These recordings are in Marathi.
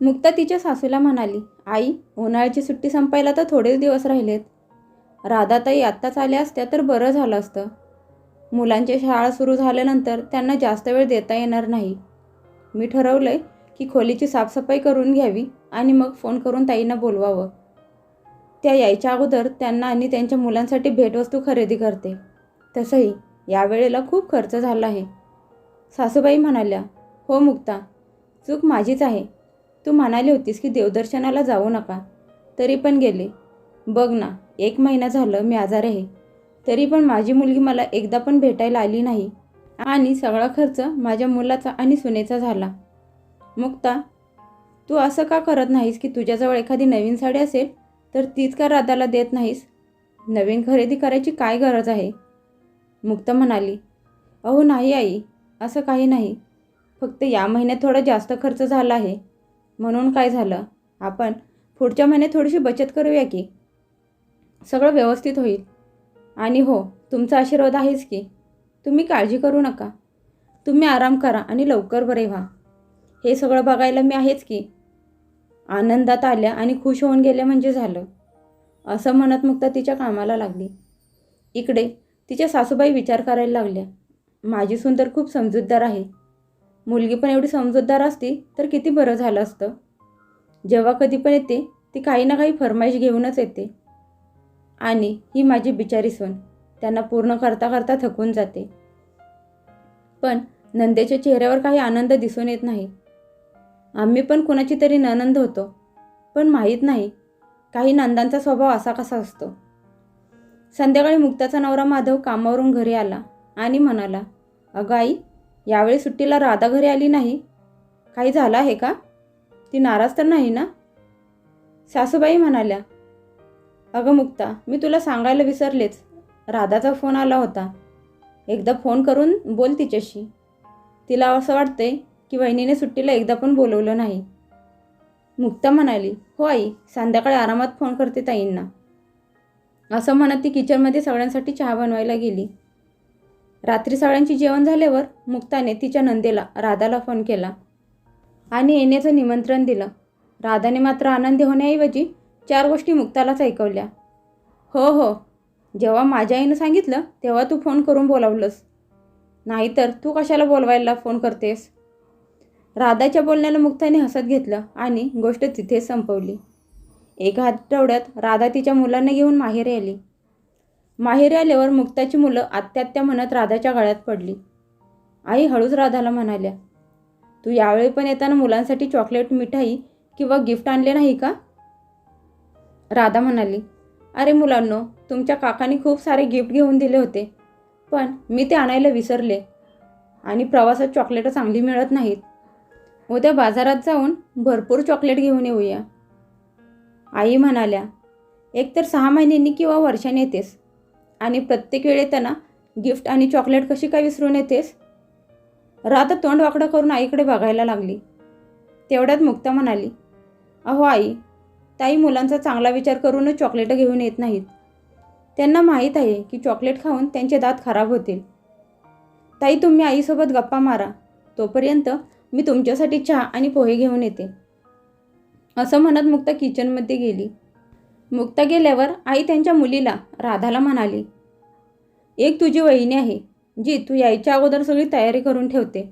मुक्ता तिच्या सासूला म्हणाली आई उन्हाळ्याची सुट्टी संपायला तर थोडेच दिवस राहिलेत. राधाताई आत्ताच आल्या असत्या तर बरं झालं असतं. मुलांची शाळा सुरू झाल्यानंतर त्यांना जास्त वेळ देता येणार नाही. मी ठरवलं आहे की खोलीची साफसफाई करून घ्यावी आणि मग फोन करून ताईंना बोलवावं. त्या यायच्या अगोदर त्यांना आणि त्यांच्या मुलांसाठी भेटवस्तू खरेदी करते. तसंही यावेळेला खूप खर्च झाला आहे. सासूबाई म्हणाल्या हो मुक्ता चूक माझीच आहे. तू म्हणाली होतीस की देवदर्शनाला जाऊ नका. तरी पण गेले. बघ ना एक महिना झालं मी आजारी आहे. तरी पण माझी मुलगी मला एकदा पण भेटायला आली नाही. आणि सगळा खर्च माझ्या मुलाचा आणि सुनेचा झाला. मुक्ता तू असं का करत नाहीस की तुझ्याजवळ एखादी नवीन साडी असेल तर तीच का राधाला देत नाहीस? नवीन खरेदी करायची काय गरज आहे? मुक्ता म्हणाली अहो नाही आई असं काही नाही. फक्त या महिन्यात थोडा जास्त खर्च झाला आहे. म्हणून काय झालं? आपण पुढच्या महिन्यात थोडीशी बचत करूया की? सगळं व्यवस्थित होईल. आणि हो तुमचा आशीर्वाद आहेच की. तुम्ही काळजी करू नका. तुम्ही आराम करा आणि लवकर बरे व्हा. हे सगळं बघायला मी आहेच की. आनंदात आल्या आणि खुश होऊन गेल्या म्हणजे झालं. असं म्हणत मुक्ता तिच्या कामाला लागली. इकडे तिच्या सासूबाई विचार करायला लागल्या. माझी सुंदर खूप समजूतदार आहे. मुलगी पण एवढी समजूतदार असती तर किती बरं झालं असतं. जेव्हा कधी पण येते ती काही ना काही फरमाईश घेऊनच येते. आणि ही माझी बिचारी सून त्यांना पूर्ण करता करता थकून जाते. पण नंदेच्या चेहऱ्यावर काही आनंद दिसून येत नाही. आम्ही पण कुणाची तरी ननंद होतो पण माहीत नाही काही नंदांचा स्वभाव असा कसा असतो. संध्याकाळी मुक्ताचा नवरा माधव कामावरून घरी आला आणि म्हणाला अगं आई यावेळी सुट्टीला राधा घरी आली नाही. काही झालं आहे का? ती नाराज तर नाही ना? सासूबाई म्हणाल्या अगं मुक्ता मी तुला सांगायला विसरलेच. राधाचा फोन आला होता. एकदा फोन करून बोल तिच्याशी. तिला असं वाटतंय की वहिनीने सुट्टीला एकदा पण बोलवलं नाही. मुक्ता म्हणाली हो आई संध्याकाळी आरामात फोन करते ताईंना. असं म्हणत ती किचनमध्ये सगळ्यांसाठी चहा बनवायला गेली. रात्री सगळ्यांची जेवण झाल्यावर मुक्ताने तिच्या नंदेला राधाला फोन केला आणि येण्याचं निमंत्रण दिलं. राधाने मात्र आनंदी होण्याऐवजी चार गोष्टी मुक्तालाच ऐकवल्या. हो हो जेव्हा माझ्या आईनं सांगितलं तेव्हा तू फोन करून बोलावलंस. नाहीतर तू कशाला बोलवायला फोन करतेस? राधाच्या बोलण्याला मुक्ताने हसत घेतलं आणि गोष्ट तिथेच संपवली. एका आठवड्यात राधा तिच्या मुलांना घेऊन माहेर आली माहेरी आल्यावर मुक्ताची मुलं आत्यात्या म्हणत राधाच्या गळ्यात पडली. आई हळूच राधाला म्हणाल्या तू यावेळी पण येताना मुलांसाठी चॉकलेट मिठाई किंवा गिफ्ट आणले नाही का? राधा म्हणाली अरे मुलांनो तुमच्या काकांनी खूप सारे गिफ्ट घेऊन दिले होते पण मी ते आणायला विसरले आणि प्रवासात चॉकलेटं चांगली मिळत नाहीत. उद्या बाजारात जाऊन भरपूर चॉकलेट घेऊन येऊया. आई म्हणाल्या एक तर सहा महिन्यांनी किंवा वर्षाने येतेस आणि प्रत्येक वेळे त्यांना गिफ्ट आणि चॉकलेट कशी काय विसरून येतेस? राधा तोंड वाकडं करून आईकडे बघायला लागली. तेवढ्यात मुक्ता म्हणाली अहो आई ताई मुलांचा चांगला विचार करूनच चॉकलेटं घेऊन येत नाहीत. त्यांना माहीत आहे की चॉकलेट खाऊन त्यांचे दात खराब होतील. ताई तुम्ही आईसोबत गप्पा मारा. तोपर्यंत मी तुमच्यासाठी चहा आणि पोहे घेऊन येते. असं म्हणत मुक्ता किचनमध्ये गेली. मुक्ता गेल्यावर आई त्यांच्या मुलीला राधाला म्हणाली एक तुझी वहिनी आहे जी तू यायच्या अगोदर सगळी तयारी करून ठेवते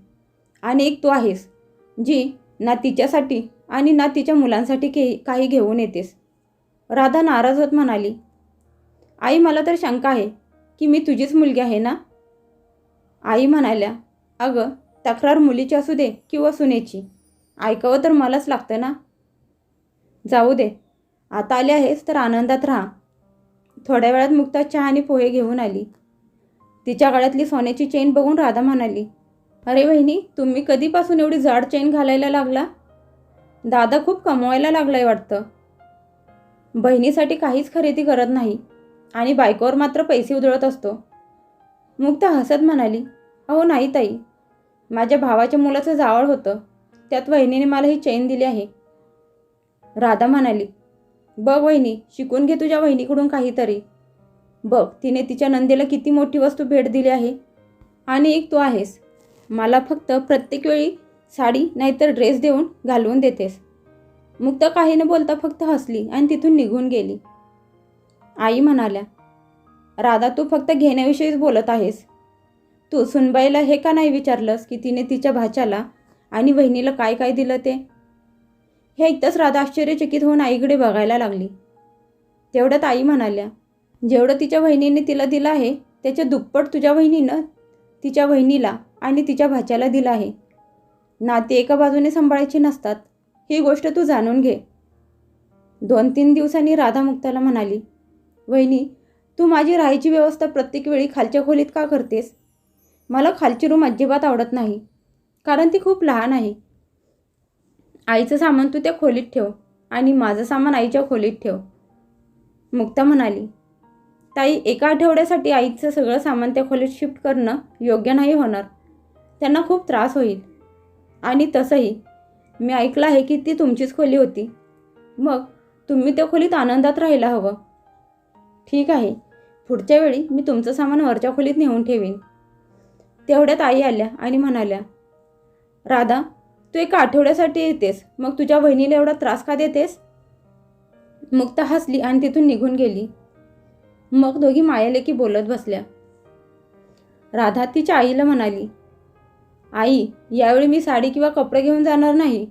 आणि एक तू आहेस जी ना तिच्यासाठी आणि ना तिच्या मुलांसाठी के काही घेऊन येतेस. राधा नाराज होत म्हणाली आई मला तर शंका आहे की मी तुझीच मुलगी आहे ना? आई म्हणाल्या अगं तक्रार मुलीची असू दे किंवा सुनेची. ऐकावं तर मलाच लागतं ना. जाऊ दे आता आले आहेस तर आनंदात राहा. थोड्या वेळात मुक्ता चहा आणि पोहे घेऊन आली. तिच्या गळ्यातली सोन्याची चेन बघून राधा म्हणाली अरे बहिणी तुम्ही कधीपासून एवढी जाड चेन घालायला लागला? दादा खूप कमवायला लागलाय वाटतं. बहिणीसाठी काहीच खरेदी करत नाही आणि बायकोवर मात्र पैसे उधळत असतो. मुक्ता हसत म्हणाली अहो नाही ताई माझ्या भावाच्या मुलाचं जावळ होतं. त्यात वहिनीने मला ही चेन दिली आहे. राधा म्हणाली बघ वहिनी शिकून घे तुझ्या वहिनीकडून काहीतरी. बघ तिने तिच्या नंदेला किती मोठी वस्तू भेट दिली आहे. आणि एक तू आहेस. मला फक्त प्रत्येक वेळी साडी नाहीतर ड्रेस देऊन घालवून देतेस. मुक्ता काही न बोलता फक्त हसली आणि तिथून निघून गेली. आई म्हणाल्या राधा तू फक्त घेण्याविषयीच बोलत आहेस. तू सुनबाईला हे का नाही विचारलंस की तिने तिच्या भाच्याला आणि बहिणीला काय काय दिलं ते? हे ऐकताच राधा आश्चर्यचकित होऊन आईकडे बघायला लागली. तेवढ्यात आई म्हणाल्या जेवढं तिच्या बहिणीने तिला दिलं आहे त्याच्या दुप्पट तुझ्या बहिणीनं तिच्या बहिणीला आणि तिच्या भाच्याला दिलं आहे. नाते एका बाजूने सांभाळायची नसतात ही गोष्ट तू जाणून घे. दोन तीन दिवसांनी राधा मुक्ताला म्हणाली वहिनी तू माझी राहायची व्यवस्था प्रत्येक वेळी खालच्या खोलीत का करतेस? मला खालची रूम अजिबात आवडत नाही कारण ती खूप लहान आहे. आईचं सामान तू त्या खोलीत ठेव आणि माझं सामान आईच्या खोलीत ठेव. मुक्ता म्हणाली ताई एका आठवड्यासाठी आईचं सगळं सामान त्या खोलीत शिफ्ट करणं योग्य नाही होणार. त्यांना खूप त्रास होईल. आणि तसंही मी ऐकलं आहे की ती तुमचीच खोली होती. मग तुम्ही त्या खोलीत आनंदात राहायला हवं. ठीक आहे. पुढच्या वेळी मी तुमचं सामान वरच्या खोलीत नेऊन ठेवीन. तेवढ्यात आई आल्या आणि म्हणाल्या राधा तू एका आठवड्यासाठी येतेस. मग तुझ्या बहिणीला एवढा त्रास का देतेस? मुक्ता हसली आणि तिथून निघून गेली. मग दोघी मायालेकी बोलत बसल्या. राधा तिच्या आईला म्हणाली आई यावेळी मी साडी किंवा कपडे घेऊन जाणार नाही.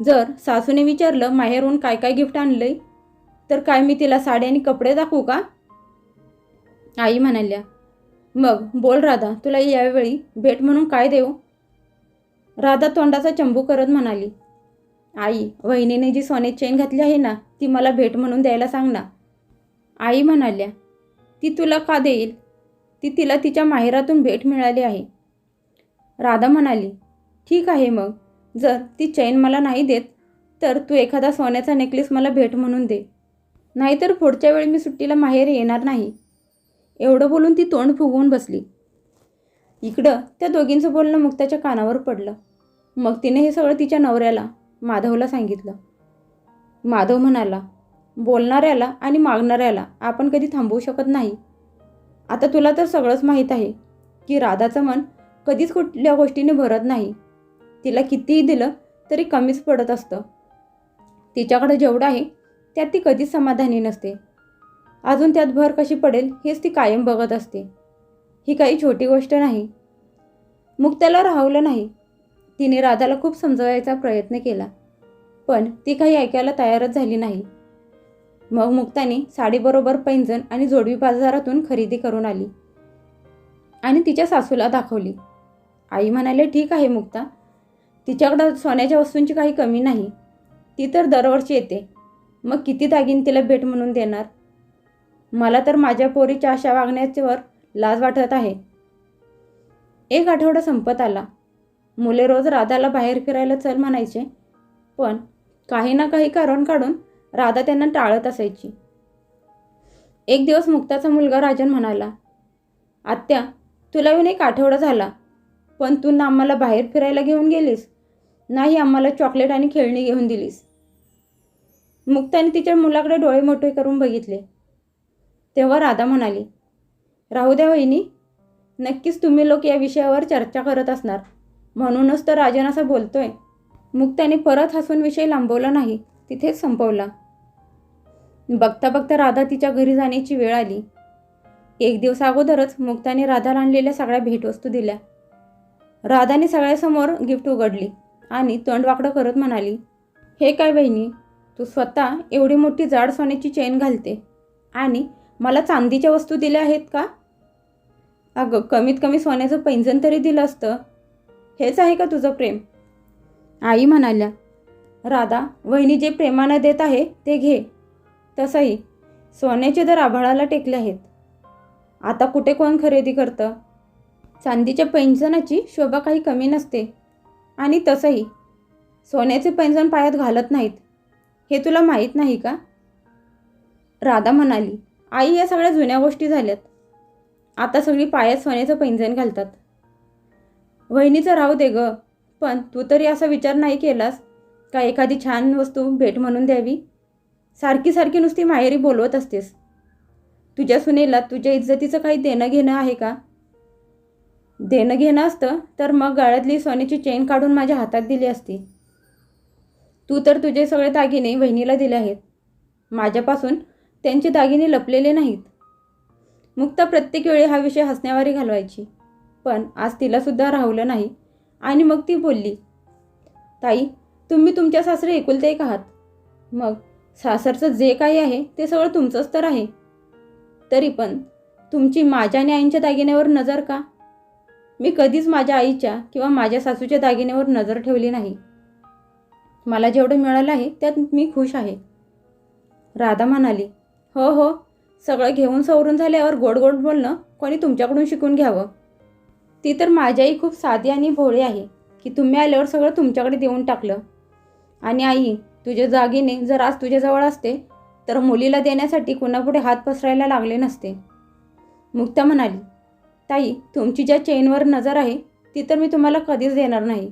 जर सासूने विचारलं माहेरून काय काय गिफ्ट आणलंय तर काय मी तिला साडी आणि कपडे दाखवू का? आई म्हणाल्या मग बोल राधा तुला यावेळी भेट म्हणून काय देऊ? राधा तोंडाचा चंबू करत म्हणाली आई वहिनीने जी सोन्याची चेन घातली आहे ना ती मला भेट म्हणून द्यायला सांग ना. आई म्हणाल्या ती तुला का देईल? ती तिला तिच्या माहेरातून भेट मिळाली आहे. राधा म्हणाली ठीक आहे मग जर ती चैन मला नाही देत तर तू एखादा सोन्याचा नेकलेस मला भेट म्हणून दे. नाहीतर पुढच्या वेळी मी सुट्टीला माहेर येणार नाही. एवढं बोलून ती तोंड फुगवून बसली. इकडं त्या दोघींचं बोलणं मुक्ताच्या कानावर पडलं. मग तिने हे सगळं तिच्या नवऱ्याला माधवला सांगितलं. माधव म्हणाला बोलणाऱ्याला आणि मागणाऱ्याला आपण कधी थांबवू शकत नाही. आता तुला तर सगळंच माहीत आहे की राधाचं मन कधीच कुठल्या गोष्टीने भरत नाही. तिला कितीही दिलं तरी कमीच पडत असतं. तिच्याकडं जेवढं आहे त्यात ती कधीच समाधानी नसते. अजून त्यात भर कशी पडेल हेच ती कायम बघत असते. ही काही छोटी गोष्ट नाही. मुक्त्याला राहवलं नाही. तिने राधाला खूप समजवायचा प्रयत्न केला. पण ती काही ऐकायला तयारच झाली नाही. मग मुक्ताने साडीबरोबर पैंजण आणि जोडवी बाजारातून खरेदी करून आली. आणि तिच्या सासूला दाखवली. आई म्हणाले ठीक आहे मुक्ता. तिच्याकडं सोन्याच्या वस्तूंची काही कमी नाही. ती तर दरवर्षी येते. मग किती दागिन तिला भेट म्हणून देणार? मला तर माझ्या पोरीच्या अशा वागण्याच्यावर लाज वाटत आहे. एक आठवडा संपत आला. मुले रोज राधाला बाहेर फिरायला चल म्हणायचे पण काही ना काही कारण काढून राधा त्यांना टाळत असायची. एक दिवस मुक्ताचा मुलगा राजन म्हणाला आत्या तुला येऊन एक आठवडा झाला पण तू ना आम्हाला बाहेर फिरायला घेऊन गेलीस नाही आम्हाला चॉकलेट आणि खेळणी घेऊन दिलीस. मुक्ताने तिच्या मुलाकडे डोळे मोठे करून बघितले. तेव्हा राधा म्हणाली राहू द्या वहिनी. नक्कीच तुम्ही लोक या विषयावर चर्चा करत असणार. म्हणूनच तर राजन असा बोलतोय. मुक्ताने परत हसून विषय लांबवला नाही. तिथेच संपवला. बघता बघता राधा तिच्या घरी जाण्याची वेळ आली. एक दिवस अगोदरच मुक्ताने राधाला आणलेल्या सगळ्या भेटवस्तू दिल्या. राधाने सगळ्यासमोर गिफ्ट उघडली आणि तोंडवाकडं करत म्हणाली हे काय बहिणी तू स्वतः एवढी मोठी जाड सोन्याची चेन घालते आणि मला चांदीच्या वस्तू दिल्या आहेत का? अगं कमीत कमी सोन्याचं पैंजण तरी दिलं असतं. हेच आहे का तुझं प्रेम? आई म्हणाल्या राधा वहिनी जे प्रेमानं देत आहे ते घे. तसंही सोन्याचे दर आभाळाला टेकले आहेत. आता कुठे कोण खरेदी करतं? चांदीच्या पैंजणाची शोभा काही कमी नसते. आणि तसंही सोन्याचे पैंजण पायात घालत नाहीत. हे तुला माहीत नाही का? राधा म्हणाली आई या सगळ्या जुन्या गोष्टी झाल्यात. आता सगळी पायात सोन्याचं पैंजण घालतात. वहिनीचं राहू दे ग पण तू तरी असा विचार नाही केलास का एखादी छान वस्तू भेट म्हणून द्यावी? सारखी सारखी नुसती माहेरी बोलवत असतेस. तुझ्या सुनेला तुझ्या इज्जतीचं काही देणं घेणं आहे का? देणं घेणं असतं तर मग गळ्यातली सोन्याची चेन काढून माझ्या हातात दिली असती. तू तर तुझे सगळे दागिने वहिनीला दिले आहेत. माझ्यापासून त्यांचे दागिने लपलेले नाहीत. मुक्ता प्रत्येक वेळी हा विषय हसण्यावारी घालवायची. पण आज तिलासुद्धा राहवलं नाही. आणि मग ती बोलली ताई तुम्ही तुमच्या सासरे एकुलते एक आहात? मग सासरचं जे काही आहे ते सगळं तुमचंच तर आहे. तरी पण तुमची माझ्या आणि आईंच्या दागिन्यावर नजर का? मी कधीच माझ्या आईच्या किंवा माझ्या सासूच्या दागिन्यावर नजर ठेवली नाही. मला जेवढं मिळालं आहे त्यात मी खुश आहे. राधा म्हणाली हो हो सगळं घेऊन सवरून झाल्यावर गोड गोड बोलणं कोणी तुमच्याकडून शिकून घ्यावं? ती तर माझ्याही खूप साधी आणि भोळी आहे की तुम्ही आल्यावर सगळं तुमच्याकडे देऊन टाकलं. आणि आई तुझ्या जागीने जर आज तुझ्याजवळ असते तर मुलीला देण्यासाठी कुणापुढे हात पसरायला लागले नसते. मुक्ता म्हणाली ताई तुमची ज्या चेनवर नजर आहे ती तर मी तुम्हाला कधीच देणार नाही.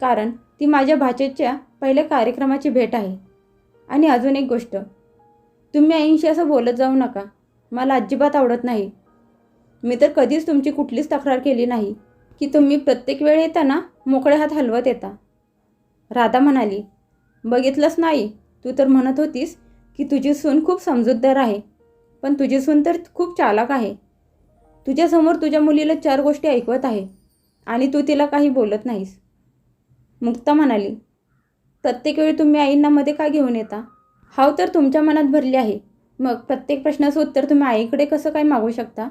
कारण ती माझ्या भाचेच्या पहिल्या कार्यक्रमाची भेट आहे. आणि अजून एक गोष्ट तुम्ही आईंशी असं बोलत जाऊ नका. मला अजिबात आवडत नाही. मी तर कधीच तुमची कुठलीच तक्रार केली नाही. की तुम्ही प्रत्येक वेळ येताना मोकळे हात हलवत येता. राधा म्हणाली बघितलंच नाही तू तर म्हणत होतीस की तुझी सून खूप समजूतदार आहे पण तुझी सून तर खूप चालाक आहे. तुझ्यासमोर तुझ्या मुलीला चार गोष्टी ऐकवत आहे आणि तू तिला काही बोलत नाहीस. मुक्ता म्हणाली प्रत्येक वेळी तुम्ही आईंना मध्ये का घेऊन येता? हाव तर तुमच्या मनात भरली आहे. मग प्रत्येक प्रश्नाचं उत्तर तुम्ही आईकडे कसं काय मागू शकता?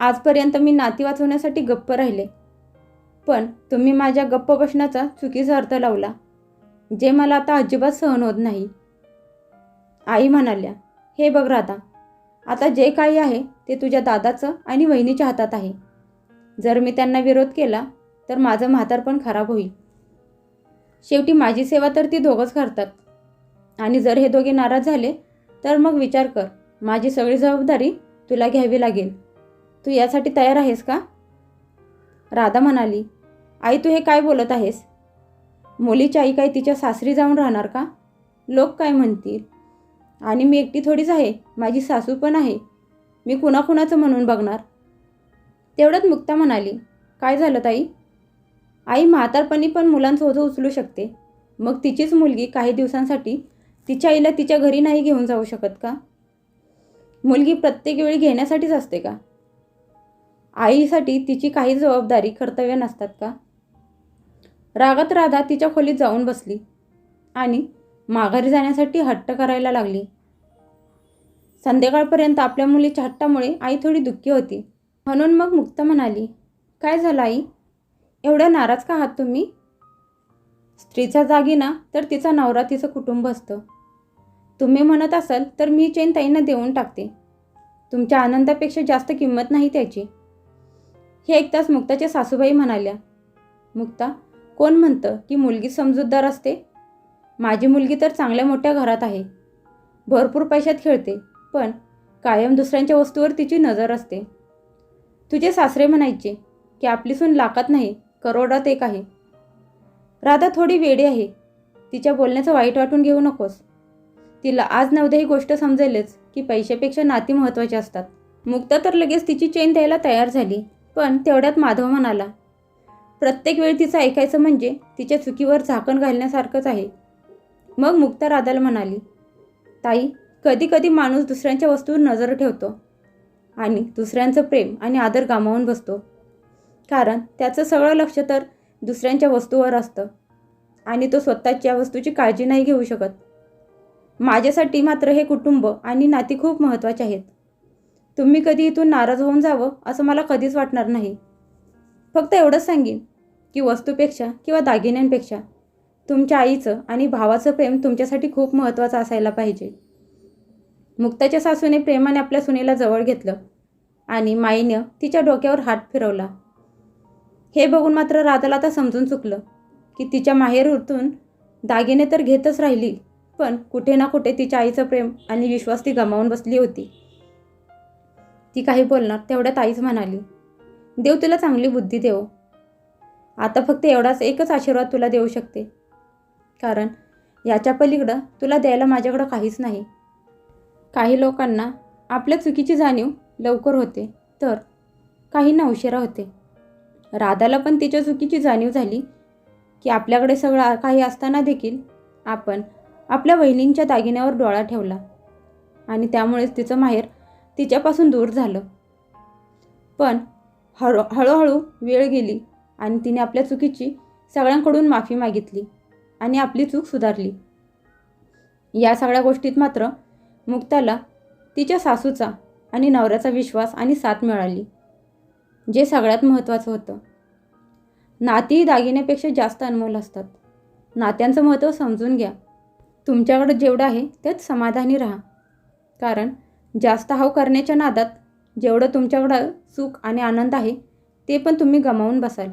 आजपर्यंत मी नाती वाचवण्यासाठी गप्प राहिले. पण तुम्ही माझ्या गप्प प्रश्नाचा चुकीचा अर्थ लावला जे मला आता अजिबात सहन होत नाही. आई म्हणाल्या हे बघ राधा आता जे काही आहे ते तुझ्या दादाचं आणि वहिनीच्या हातात आहे. जर मी त्यांना विरोध केला तर माझं म्हातारपण खराब होईल. शेवटी माझी सेवा तर ती दोघंच करतात. आणि जर हे दोघे नाराज झाले तर मग विचार कर. माझी सगळी जबाबदारी तुला घ्यावी लागेल. तू यासाठी तयार आहेस का? राधा म्हणाली आई तू हे काय बोलत आहेस? मुलीची आई काय तिच्या सासरी जाऊन राहणार का? लोक काय म्हणतील? आणि मी एकटी थोडीच आहे माझी सासू पण आहे. मी कुणाकुणाचं म्हणून बघणार? तेवढ्यात मुक्ता म्हणाली काय झालं ताई? आई म्हातारपणी पण मुलांसोबत उचलू शकते. मग तिचीच मुलगी काही दिवसांसाठी तिच्या आईला तिच्या घरी नाही घेऊन जाऊ शकत का? मुलगी प्रत्येक वेळी घेण्यासाठीच असते का? आईसाठी तिची काही जबाबदारी कर्तव्य नसतात का? रागात राधा तिच्या खोलीत जाऊन बसली आणि माघारी जाण्यासाठी हट्ट करायला लागली. संध्याकाळपर्यंत आपल्या मुलीच्या हट्टामुळे आई थोडी दुःखी होती. म्हणून मग मुक्त म्हणाली काय झालं आई? एवढ्या नाराज का आहात तुम्ही? स्त्रीचा जागीना तर तिचा नवरा तिचं कुटुंब असतं. तुम्ही म्हणत असाल तर मी चेन ताईंना देऊन टाकते. तुमच्या आनंदापेक्षा जास्त किंमत नाही त्याची. हे ऐकताच मुक्ताच्या सासूबाई म्हणाल्या मुक्ता कोण म्हणतं की मुलगी समजूतदार असते? माझी मुलगी तर चांगल्या मोठ्या घरात आहे. भरपूर पैशात खेळते पण कायम दुसऱ्यांच्या वस्तूवर तिची नजर असते. तुझे सासरे म्हणायचे की आपली सून लाखात नाही करोडात एक आहे. राधा थोडी वेडी आहे. तिच्या बोलण्याचं वाईट वाटून घेऊ नकोस. तिला आज नवद्या ही गोष्ट समजेलच की पैशापेक्षा नाती महत्त्वाची असतात. मुक्ता तर लगेच तिची चेन द्यायला तयार झाली पण तेवढ्यात माधव म्हणाला प्रत्येक वेळी तिचं ऐकायचं म्हणजे तिच्या चुकीवर झाकण घालण्यासारखंच आहे. मग मुक्ता राधाला म्हणाली ताई कधी कधी माणूस दुसऱ्यांच्या वस्तूवर नजर ठेवतो आणि दुसऱ्यांचं प्रेम आणि आदर गमावून बसतो. कारण त्याचं सगळं लक्ष तर दुसऱ्यांच्या वस्तूवर असतं आणि तो स्वतःच्या वस्तूची काळजी नाही घेऊ शकत. माझ्यासाठी मात्र हे कुटुंब आणि नाती खूप महत्त्वाचे आहेत. तुम्ही कधी इथून नाराज होऊन जावं असं मला कधीच वाटणार नाही. फक्त एवढंच सांगेन की वस्तूपेक्षा किंवा दागिन्यांपेक्षा तुमच्या आईचं आणि भावाचं प्रेम तुमच्यासाठी खूप महत्त्वाचं असायला पाहिजे. मुक्ताच्या सासूने प्रेमाने आपल्या सुनेला जवळ घेतलं आणि माईनं तिच्या डोक्यावर हात फिरवला. हे बघून मात्र राधाला आता समजून चुकलं की तिच्या माहेर उरतून दागिने तर घेतच राहिली पण कुठे ना कुठे तिच्या आईचं प्रेम आणि विश्वास ती गमावून बसली होती. ती काही बोलणार तेवढ्यात आईच म्हणाली देव तुला चांगली बुद्धी देव. आता फक्त एवढाच एकच आशीर्वाद तुला देऊ शकते. कारण याच्या पलीकडं तुला द्यायला माझ्याकडं काहीच नाही. काही लोकांना आपल्या चुकीची जाणीव लवकर होते तर काहींना उशिरा होते. राधाला पण तिच्या चुकीची जाणीव झाली की आपल्याकडे सगळं काही असताना देखील आपण आपल्या वहिनींच्या दागिन्यावर डोळा ठेवला. आणि त्यामुळेच तिचं माहेर तिच्यापासून दूर झालं. पण हळू हळूहळू वेळ गेली आणि तिने आपल्या चुकीची सगळ्यांकडून माफी मागितली आणि आपली चूक सुधारली. या सगळ्या गोष्टीत मात्र मुक्ताला तिच्या सासूचा आणि नवऱ्याचा विश्वास आणि साथ मिळाली जे सगळ्यात महत्त्वाचं होतं. नाती दागिन्यापेक्षा जास्त अनमोल असतात. नात्यांचं महत्त्व समजून घ्या. तुमच्याकडं जेवढं आहे त्यात समाधानी राहा. कारण जास्त हाव करण्याच्या नादात जेवढं तुमच्याकडं सुख आणि आनंद आहे ते पण तुम्ही गमावून बसाल.